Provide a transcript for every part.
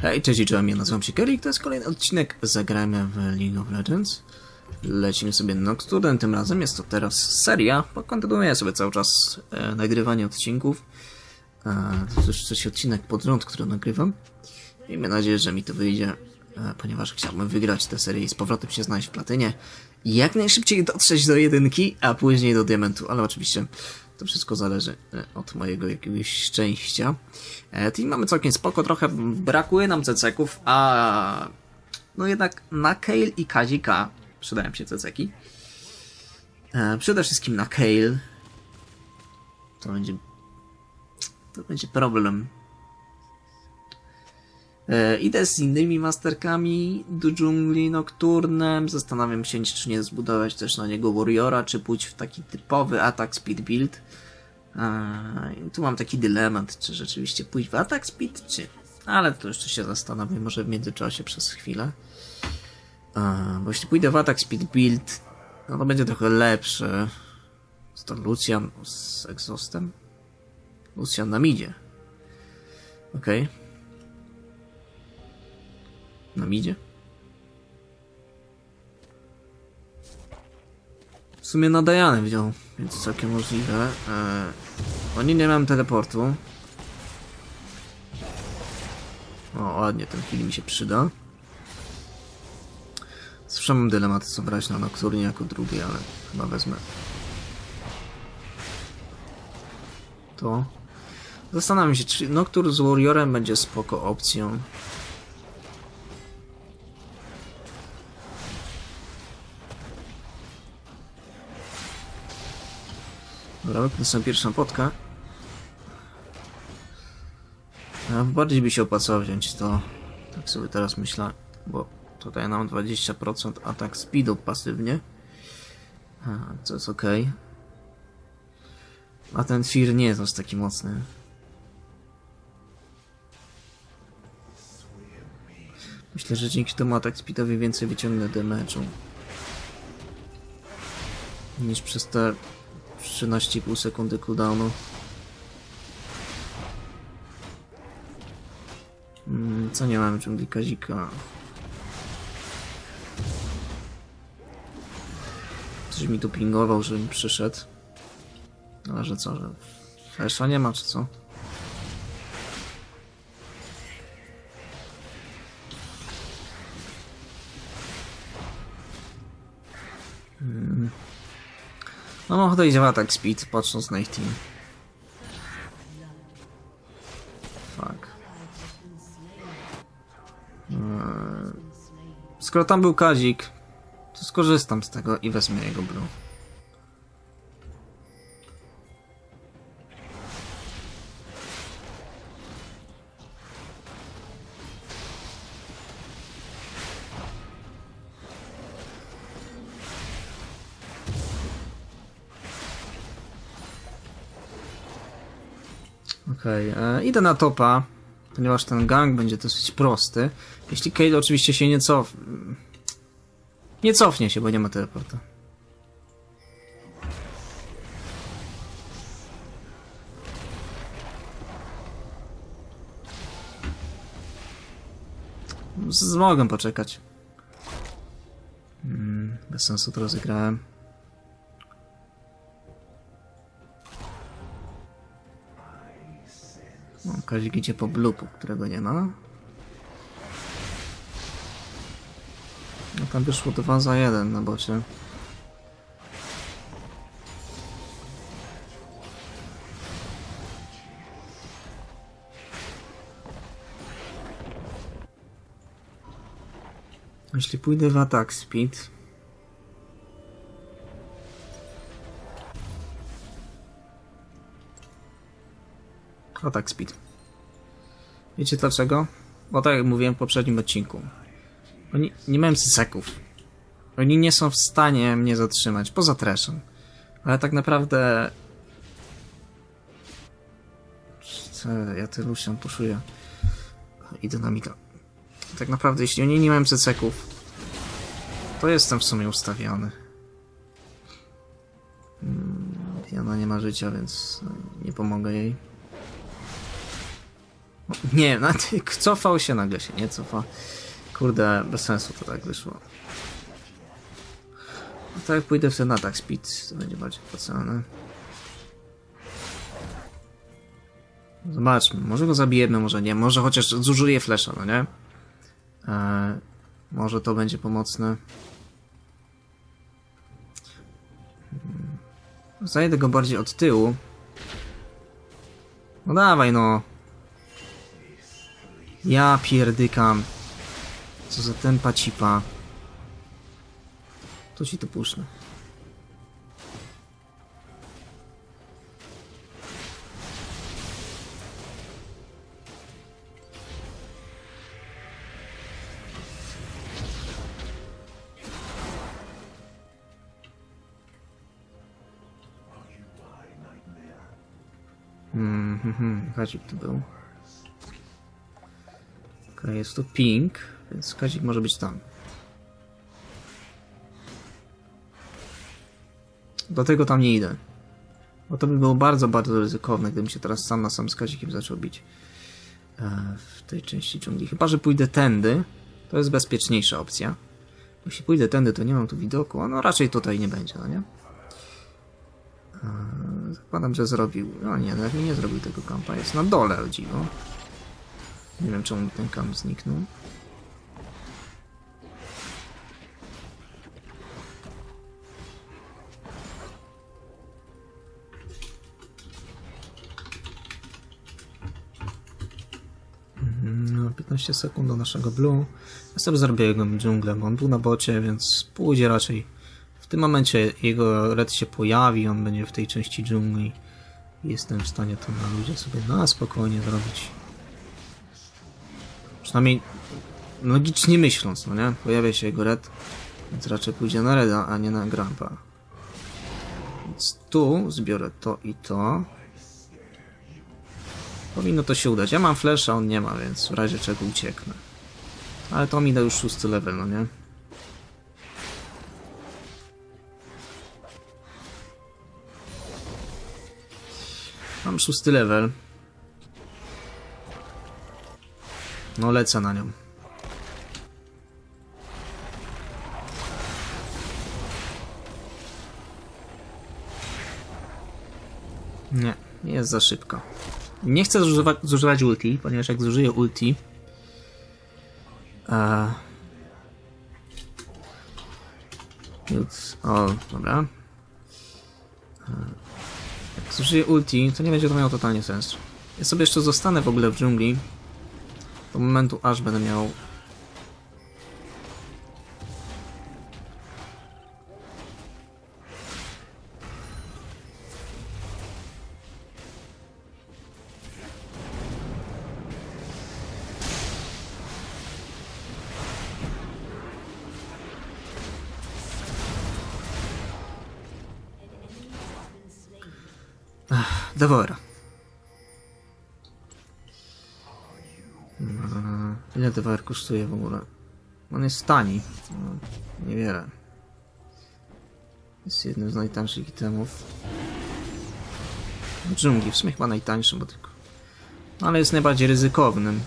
Hej, cześć i czołem, ja nazywam się Kerry, to jest kolejny odcinek Zagrajmy w League of Legends. Lecimy sobie Nocturnem, tym razem jest to teraz seria, bo kontynuuję sobie cały czas e, nagrywanie odcinków. E, to już trzeci odcinek pod rząd, który nagrywam. Miejmy nadzieję, że mi to wyjdzie, e, ponieważ chciałbym wygrać tę serię i z powrotem się znaleźć w platynie. I jak najszybciej dotrzeć do jedynki, a później do diamentu, ale oczywiście to wszystko zależy e, od mojego jakiegoś szczęścia. E, Team mamy całkiem spoko, trochę brakuje nam ceceków, a no jednak na Kale i Kazika przydają się ceceki. E, Przede wszystkim na Kale. To będzie to będzie problem. E, idę z innymi masterkami do dżungli nocturnem. Zastanawiam się, czy nie zbudować też na niego Warriora, czy pójść w taki typowy atak speed build. E, i tu mam taki dylemat, czy rzeczywiście pójść w atak speed, czy. Ale to jeszcze się zastanowię, może w międzyczasie przez chwilę. E, bo jeśli pójdę w atak speed build, no to będzie trochę lepszy. Co to Lucian z exhaustem? Lucian nam idzie. Okej. Okay. Nam idzie? W sumie na Dianę wziął, więc całkiem możliwe. Eee, oni nie mają teleportu. O, ładnie, ten chwili mi się przyda. Zawsze mam dylematy, co brać na Nocturnie jako drugi, ale chyba wezmę. To. Zastanawiam się, czy Noctur z Warriorem będzie spoko opcją. Dobra, wypnę sobie pierwszą potkę. A bardziej by się opłacało wziąć to. Tak sobie teraz myślę, bo tutaj mam 20% atak speedu pasywnie. Co jest ok. A ten Fear nie jest aż taki mocny. Myślę, że dzięki temu atak speedowi więcej wyciągnę damage'u. Niż przez te 13,5 sekundy cooldownu. Mm, co nie mam dżungli Kazika? Coś mi tu pingował, żebym przyszedł. Ale że co, że Flesza nie ma, czy co? Mam ochotę iść w atak speed, patrząc na ich team. Fuck. Eee, Skoro tam był Kazik, to skorzystam z tego i wezmę jego blue. Okej, okay, idę na topa, ponieważ ten gang będzie dosyć prosty. Jeśli Kale oczywiście się nie cof... Nie cofnie się, bo nie ma teleporta. Z mogę poczekać. Hmm, bez sensu to rozegrałem. Kazik idzie po blupu, którego nie ma. No tam wyszło 2 za 1 na bocie. Jeśli pójdę w atak speed, Atak speed. Wiecie dlaczego? Bo tak jak mówiłem w poprzednim odcinku. Oni nie mają syseków. Oni nie są w stanie mnie zatrzymać, poza treszem. Ale tak naprawdę... Co, ja ty Lucian puszuję. I dynamika. Tak naprawdę, jeśli oni nie mają syseków, to jestem w sumie ustawiony. Hmm, Diana nie ma życia, więc nie pomogę jej. Nie, no, ty, cofał się, nagle się nie cofa. Kurde, bez sensu to tak wyszło. No tak pójdę w ten atak speed, to będzie bardziej opłacalne. Zobaczmy, może go zabijemy, może nie, może chociaż zużyję flesza, no nie? Eee, może to będzie pomocne. Hmm. Zajdę go bardziej od tyłu. No dawaj no. Ja pierdykam. Co za tempa cipa. To ci to puszczę. Mhm, mhm, kazik tu był. Jest tu ping, więc kazik może być tam. Dlatego tam nie idę. Bo to by było bardzo, bardzo ryzykowne, gdybym się teraz sam na sam z zaczął bić. E, w tej części dżungli. Chyba, że pójdę tędy, to jest bezpieczniejsza opcja. Jeśli pójdę tędy, to nie mam tu widoku, a no raczej tutaj nie będzie, no nie? Eee, Zakładam, że zrobił. No nie, nawet mi nie zrobił tego kampa. Jest na dole, o dziwo. Nie wiem, czemu ten kamp zniknął. Mhm, No, 15 sekund do naszego blue. Ja sobie zrobię jego dżunglę, bo on był na bocie, więc pójdzie raczej w tym momencie jego red się pojawi, on będzie w tej części dżungli. Jestem w stanie to na ludzie sobie na spokojnie zrobić. Przynajmniej logicznie myśląc, no nie? Pojawia się jego red, więc raczej pójdzie na reda, a nie na grampa. Więc tu zbiorę to i to. Powinno to się udać. Ja mam flash, a on nie ma, więc w razie czego ucieknę. Ale to mi da już szósty level, no nie? Mam szósty level. No lecę na nią. Nie, jest za szybko. Nie chcę zużywać, zużywać ulti, ponieważ jak zużyję ulti... E... Już, o, dobra. Jak zużyję ulti, to nie będzie to miało totalnie sensu. Ja sobie jeszcze zostanę w ogóle w dżungli. Do momentu, aż będę miał... Devora. Ile Devour kosztuje w ogóle? On jest tani. No, niewiele. Jest jednym z najtańszych itemów. Dżungli, w sumie chyba najtańszym, bo tylko... Ale jest najbardziej ryzykownym.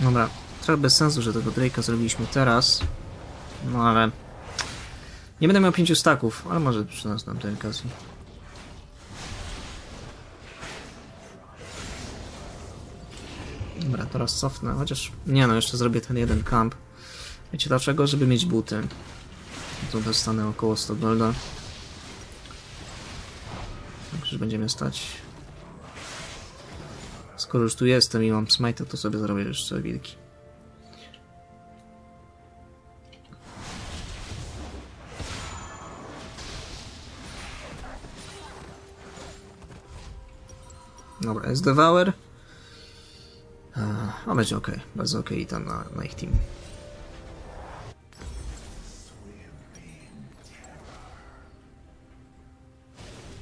Dobra, trochę bez sensu, że tego Drake'a zrobiliśmy teraz. No ale... Nie będę miał pięciu staków, ale może przy następnej okazji. Dobra, teraz cofnę, chociaż... Nie no, jeszcze zrobię ten jeden camp. Wiecie dlaczego? Żeby mieć buty. Tu dostanę około 100 golda. Także będziemy stać Skoro już tu jestem i mam smite, to sobie zrobię jeszcze wilki. Dobra, jest Devour. A będzie ok, bardzo ok i tam na, na ich team.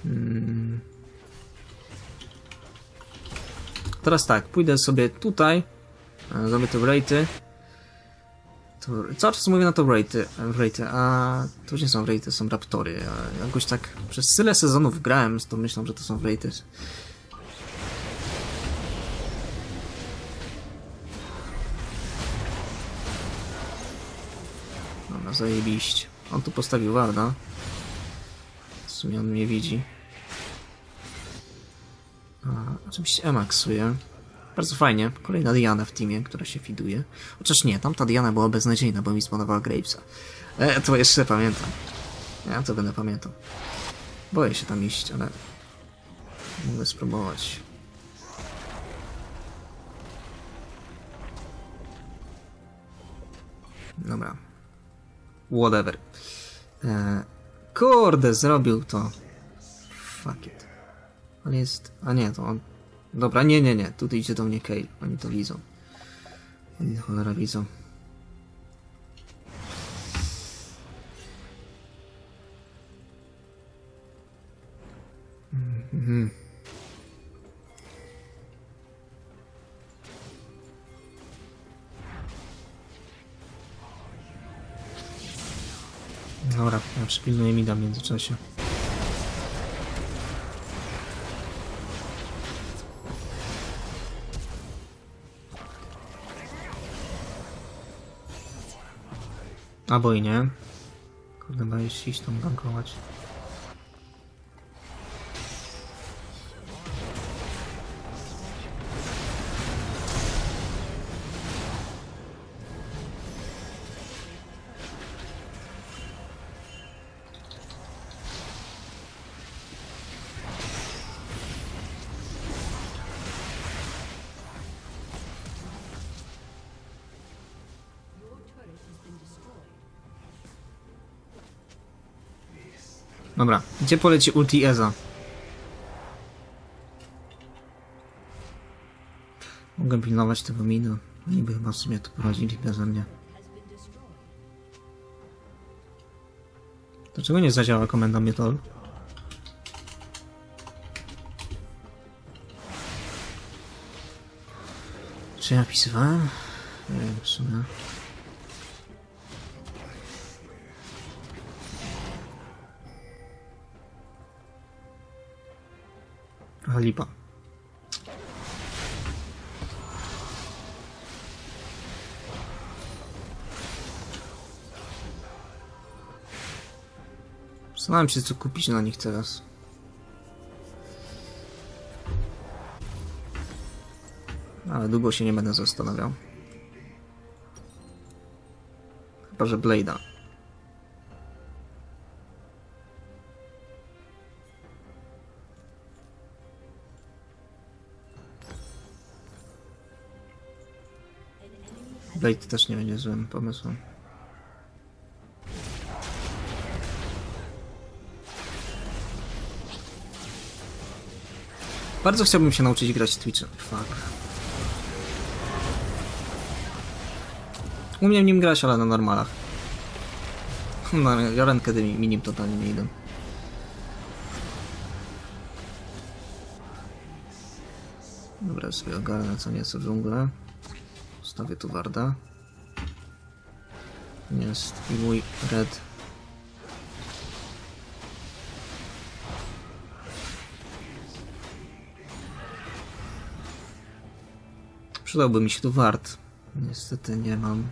Hmm. Teraz tak, pójdę sobie tutaj, e, zrobię. To, cały czas mówię na to raty, raty, a to nie są raty, są raptory. Jakoś tak przez tyle sezonów grałem, to myślą, że to są raty. Dobra, zajebiście. On tu postawił Warda. W sumie on mnie widzi. Oczywiście Emaxuje. Bardzo fajnie. Kolejna Diana w teamie, która się fiduje. Chociaż nie, tamta Diana była beznadziejna, bo mi sponowała Gravesa. E, to jeszcze pamiętam. Ja to będę pamiętał. Boję się tam iść, ale... Mogę spróbować. Dobra. Whatever. E, kurde, zrobił to. Fuck it. On jest... A nie, to on... Dobra, nie, nie, nie. Tutaj idzie do mnie Kale. Oni to lizą. Oni cholera lizą. Mhm. Dobra, ja przypilnuję mida w międzyczasie. Albo i nie. Kurde, się iść tam gankować. Dobra, gdzie poleci ulti Eza? Mogę pilnować tego mina. Oni by chyba sobie to poradzili beze mnie. Dlaczego nie zadziała komenda Mietol? Czy ja wpisywałem? Nie wiem w sumie. Trochę lipa. Zastanawiam się, co kupić na nich teraz. Ale długo się nie będę zastanawiał. Chyba, że Blade'a. Blade też nie będzie złym pomysłem. Bardzo chciałbym się nauczyć grać Twitchem. Fuck. Umiem nim grać, ale na normalach. Na Joran kiedy mi, totalnie nie idą. Dobra, sobie ogarnę co nieco dżunglę. Stawię tu Warda. Jest i mój red. Przydałby mi się tu wart. Niestety nie mam.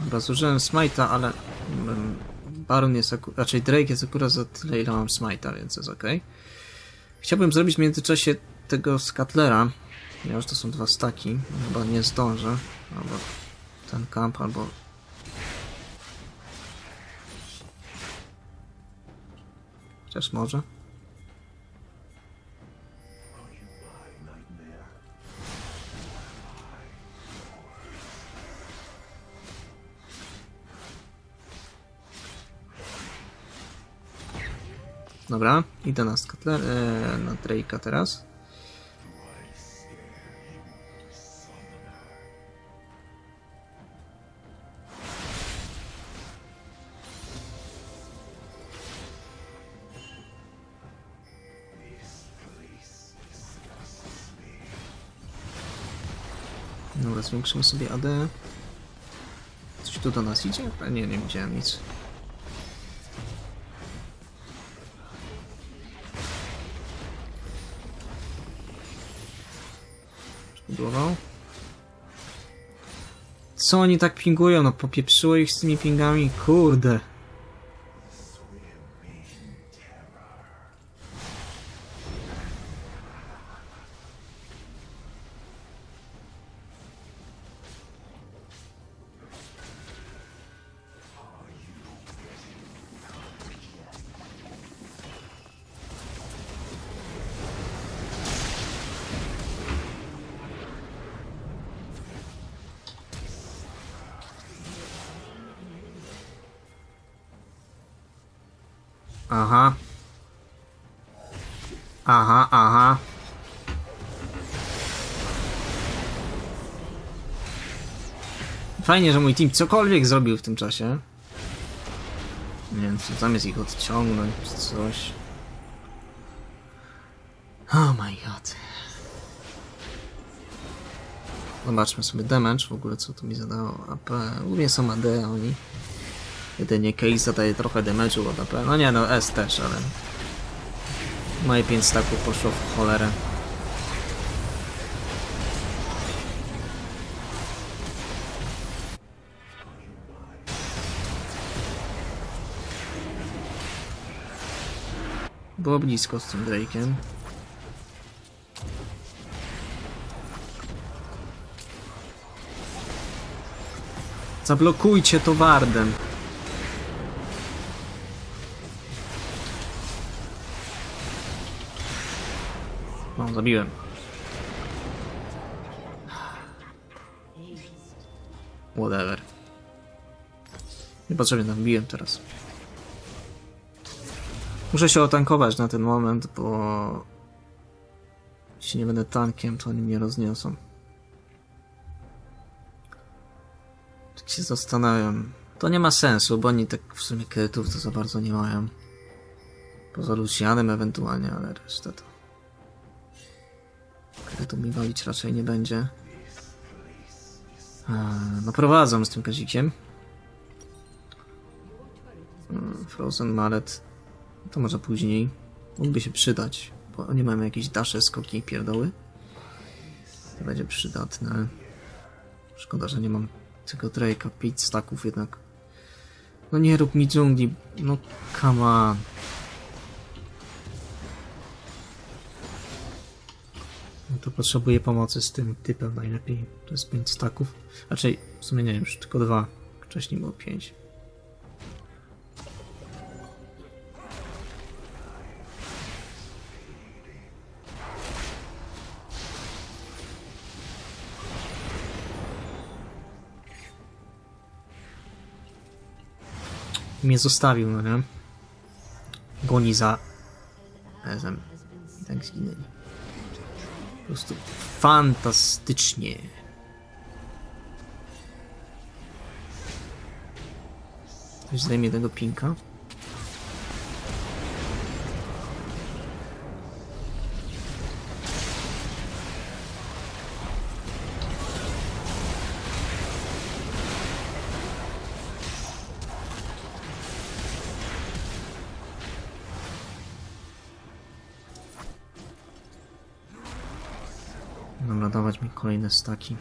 Dobra, zużyłem smite'a, ale mm, Baron jest akurat, raczej Drake jest akurat za tyle, ile mam smite'a, więc jest ok. Chciałbym zrobić w międzyczasie tego Scutlera, ponieważ to są dwa staki. Chyba nie zdążę. Albo ten kamp, albo... Chociaż może. Dobra, idę na, Scotler, e, na Drake'a teraz. Dobra, zwiększymy sobie AD. Coś tu do nas idzie? Nie, nie widziałem nic. Co oni tak pingują? No popieprzyło ich z tymi pingami? Kurde. Fajnie, że mój team cokolwiek zrobił w tym czasie. Nie wiem, czy zamiast ich odciągnąć, czy coś. Oh my god. Zobaczmy sobie damage, w ogóle co tu mi zadało. AP, głównie są AD, oni. Jedynie Case zadaje trochę damage'u od AP. No nie no, S też, ale... Moje 5 staków poszło w cholerę. Było blisko z tym Drake'em. Zablokujcie to wardem. No, zabiłem. Whatever. Niepotrzebnie tam biłem teraz. Muszę się otankować na ten moment, bo jeśli nie będę tankiem, to oni mnie rozniosą. Tak się zastanawiam. To nie ma sensu, bo oni tak w sumie kredytów to za bardzo nie mają. Poza Lucianem ewentualnie, ale reszta to... Kredytu mi walić raczej nie będzie. No prowadzą z tym kazikiem. Mm, Frozen Mallet to może później. Mógłby się przydać, bo nie mamy jakieś dasze, skoki i pierdoły. To będzie przydatne. Szkoda, że nie mam tego Drake'a, 5 staków jednak. No nie rób mi dżungli, no come on. No to potrzebuję pomocy z tym typem najlepiej. To jest 5 staków. Raczej w sumie nie już tylko dwa. Wcześniej było 5. Mnie zostawił, no nie? Goni za Ezem. I tak zginęli. Po prostu fantastycznie. Zdejmie tego pinka. Kolejne staki.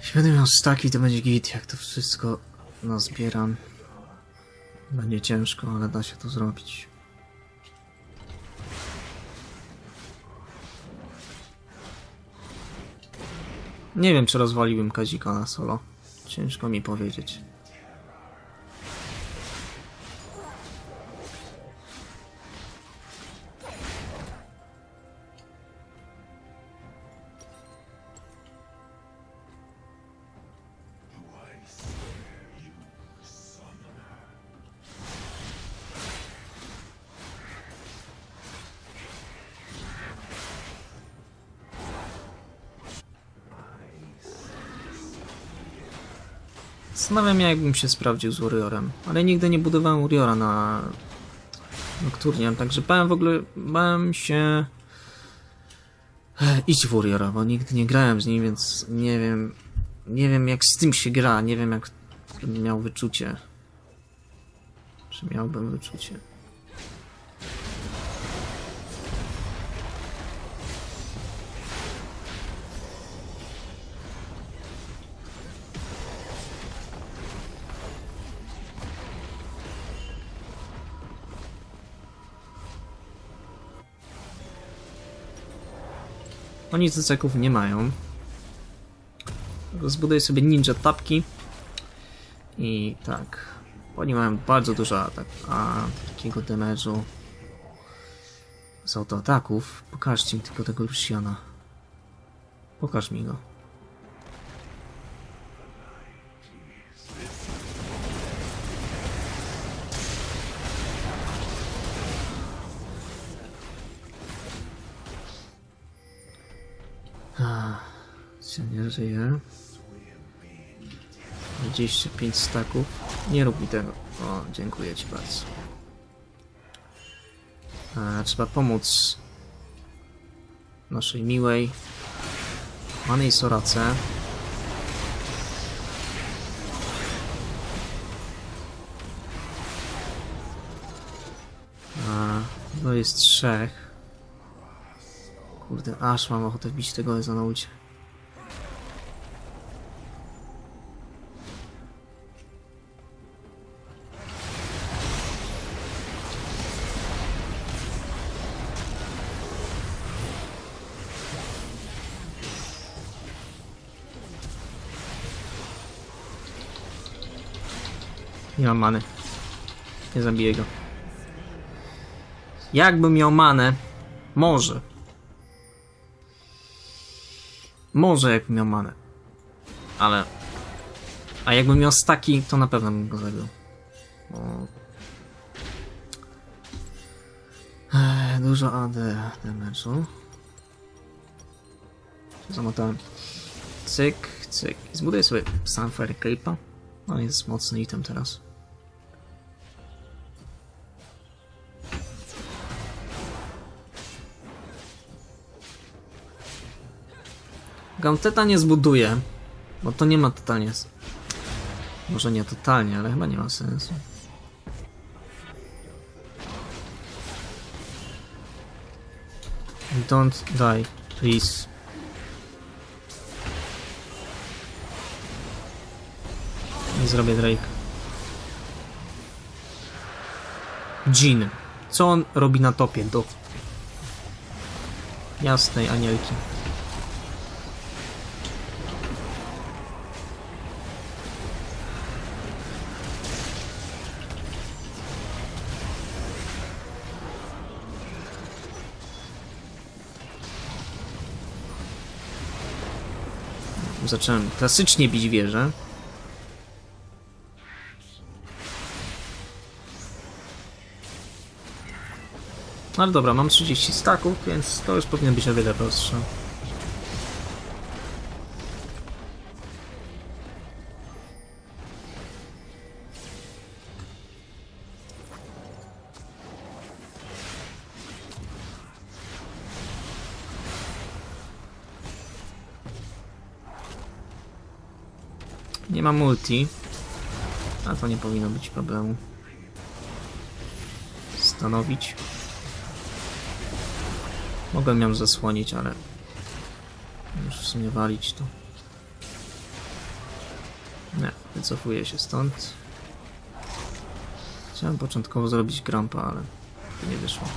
Jeśli będę miał staki, to będzie git, jak to wszystko nazbieram. Będzie ciężko, ale da się to zrobić. Nie wiem, czy rozwaliłbym Kazika na solo. Ciężko mi powiedzieć. Zastanawiam się, jakbym się sprawdził z Warriorem, ale nigdy nie budowałem Warriora na Nocturnian, także bałem w ogóle, bałem się e, iść w Warriora, bo nigdy nie grałem z nim, więc nie wiem, nie wiem jak z tym się gra, nie wiem jak miał wyczucie. Czy miałbym wyczucie? Oni cyceków nie mają. Zbuduję sobie ninja tapki. I tak. Oni mają bardzo dużo atak, a takiego damage'u z autoataków. Pokażcie mi tylko tego Luciana. Pokaż mi go. 25 staków. Nie rób mi tego. O, dziękuję ci bardzo. E, trzeba pomóc naszej miłej Manej Sorace. A, no jest trzech. Kurde, aż mam ochotę wbić tego Eza. Nie mam many. Nie zabiję go. Jakbym miał manę, może. Może jakbym miał manę. Ale... A jakbym miał staki, to na pewno bym go zabił. Ech, dużo AD damage'u. Zamotałem. Cyk, cyk. Zbuduję sobie Sunfire Cape'a. No jest mocny item teraz. Gaunteta nie zbuduję, bo to nie ma totalnie... Może nie totalnie, ale chyba nie ma sensu. Don't die, please. Nie zrobię Drake. Jean. Co on robi na topie do jasnej anielki? Zacząłem klasycznie bić wieżę. Ale dobra, mam 30 staków, więc to już powinno być o wiele prostsze. Nie ma multi, a to nie powinno być problemu. Stanowić. Mogłem ją zasłonić, ale już w sumie walić to. Nie, wycofuję się stąd. Chciałem początkowo zrobić grampa, ale nie wyszło.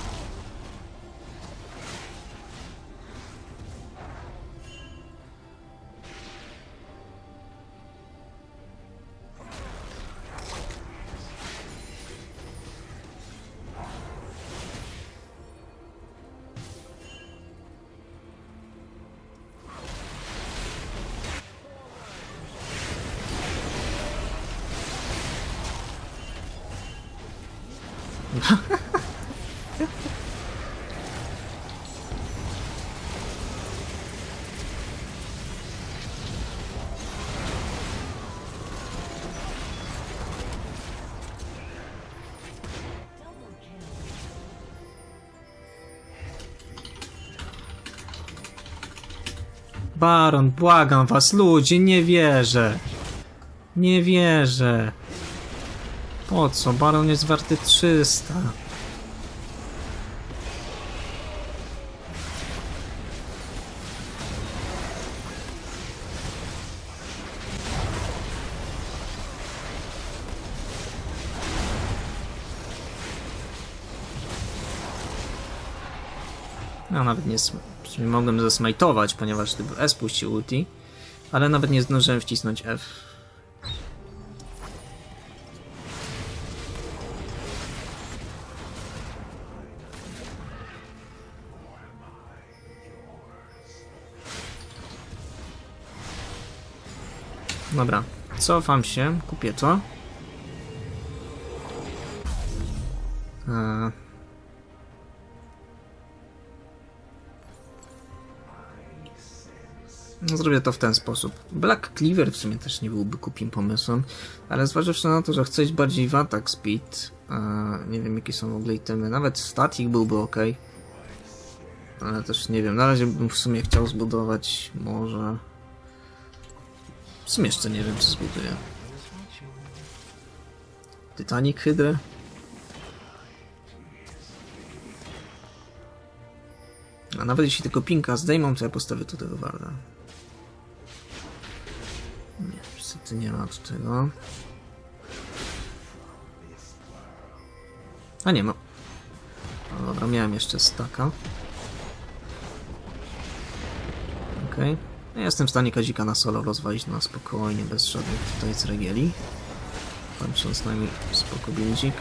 Baron, błagam was, ludzie, nie wierzę. Nie wierzę. Po co? Baron jest warty 300. No nawet nie sm- w mogłem zasmajtować, ponieważ gdyby S puścił ulti, ale nawet nie zdążyłem wcisnąć F. Dobra, cofam się, kupię to. Zrobię to w ten sposób. Black Cleaver w sumie też nie byłby kupim pomysłem, ale zważywszy na to, że chcę iść bardziej w attack speed, nie wiem jakie są w ogóle itemy, nawet static byłby ok. Ale też nie wiem, na razie bym w sumie chciał zbudować może... W sumie jeszcze nie wiem co zbuduję. Titanic Hydra? A nawet jeśli tylko pinka zdejmą, to ja postawię tu tego warda. Niestety nie ma tu tego. A nie ma. No dobra, miałem jeszcze staka. Okej. Okay. Ja jestem w stanie Kazika na solo rozwalić na spokojnie, bez żadnych tutaj ceregieli. Patrząc na mi spoko bildzik.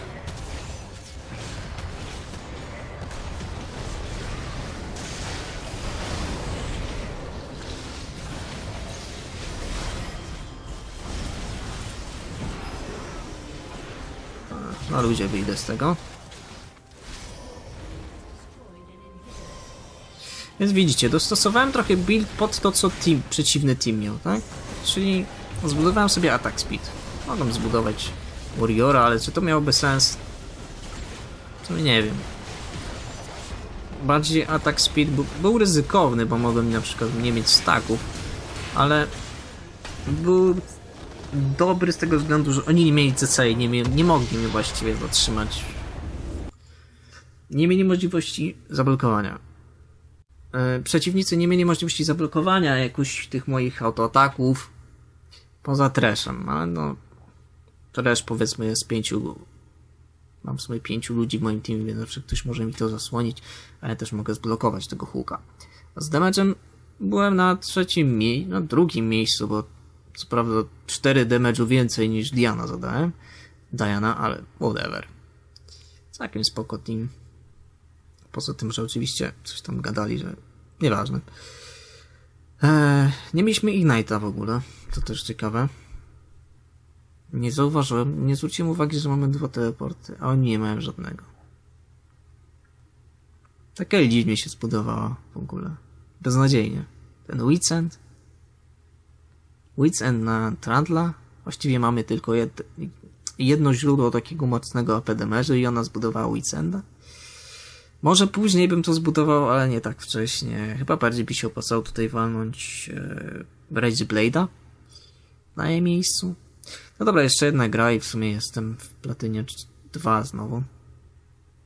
Na ludzie wyjdę z tego. Więc widzicie, dostosowałem trochę build pod to, co team, przeciwny team miał, tak? Czyli zbudowałem sobie attack speed. Mogłem zbudować Warriora, ale czy to miałoby sens? To nie wiem. Bardziej attack speed był, był ryzykowny, bo mogłem na przykład nie mieć staków, ale był dobry z tego względu, że oni nie mieli CC i nie, nie mogli mnie właściwie zatrzymać. Nie mieli możliwości zablokowania. E, przeciwnicy nie mieli możliwości zablokowania jakoś tych moich autoataków poza treszem, ale no trash powiedzmy jest pięciu mam w sumie pięciu ludzi w moim teamie, więc zawsze ktoś może mi to zasłonić, ale też mogę zblokować tego huka. Z damage'em byłem na trzecim miejscu, na drugim miejscu, bo co prawda 4 damage'u więcej niż Diana zadałem. Diana, ale whatever. Całkiem spoko team. Poza tym, że oczywiście coś tam gadali, że nieważne. Eee, nie mieliśmy Ignite'a w ogóle. To też ciekawe. Nie zauważyłem, nie zwróciłem uwagi, że mamy dwa teleporty, a oni nie mają żadnego. Taka dziwnie się zbudowała w ogóle. Beznadziejnie. Ten Weekend Wits End na Trandla. Właściwie mamy tylko jed, jedno źródło takiego mocnego AP damage'u i ona zbudowała Witsenda. Może później bym to zbudował, ale nie tak wcześnie. Chyba bardziej by się opłacało tutaj walnąć e, Rage Blade'a na jej miejscu. No dobra, jeszcze jedna gra i w sumie jestem w platynie 2 znowu.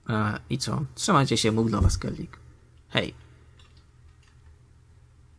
E, I co? Trzymajcie się, mógł dla was Kellik. Hej!